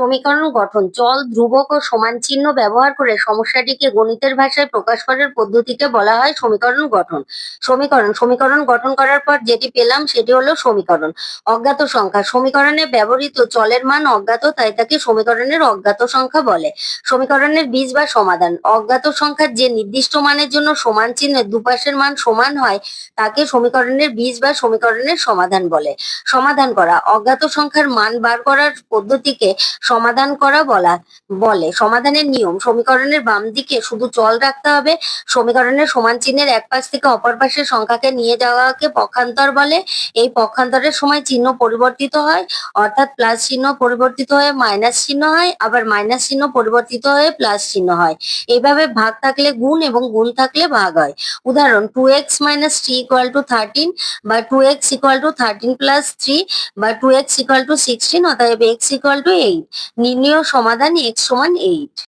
সমীকরণ গঠন, চল, ধ্রুবক ও সমান চিহ্ন ব্যবহার করে সমস্যাটিকে গণিতের ভাষায় প্রকাশ করার পদ্ধতিকে বলা হয় সমীকরণ গঠন। সমীকরণ সমীকরণ গঠন করার পর যেটি পেলাম সেটি হলো সমীকরণ। অজ্ঞাত সংখ্যা, সমীকরণে ব্যবহৃত চলের মান অজ্ঞাত, তাই তাকে সমীকরণের অজ্ঞাত সংখ্যা বলে। সমীকরণের বীজ বা সমাধান, অজ্ঞাত সংখ্যার যে নির্দিষ্ট মানের জন্য সমান চিহ্নের দুপাশের মান সমান হয়, তাকে সমীকরণের বীজ বা সমীকরণের সমাধান বলে। সমাধান করা, অজ্ঞাত সংখ্যার মান বার করার পদ্ধতিকে সমাধান করা বলা, বলে। সমাধানের নিয়ম, সমীকরণের বাম দিকে শুধু চল রাখতে হবে, সমীকরণের সমান চিহ্নের এক পাশ থেকে অপর পাশের সংখ্যাকে নিয়ে যাওয়াকে পক্ষান্তর বলে। এই পক্ষান্তরের সময় চিহ্ন পরিবর্তিত হয়, অর্থাৎ প্লাস চিহ্ন পরিবর্তিত হয়ে মাইনাস চিহ্ন হয়, আবার মাইনাস চিহ্ন পরিবর্তিত হয়ে প্লাস চিহ্ন হয়। এইভাবে ভাগ থাকলে গুণ এবং গুণ থাকলে ভাগ হয়। উদাহরণ two x minus three equal to thirteen বা two x equal to thirteen plus three বা two x equal to sixteen অতএব এক্স ইকুয়াল টু এইট নির্ণয় সমাধান এক্স সমান এইট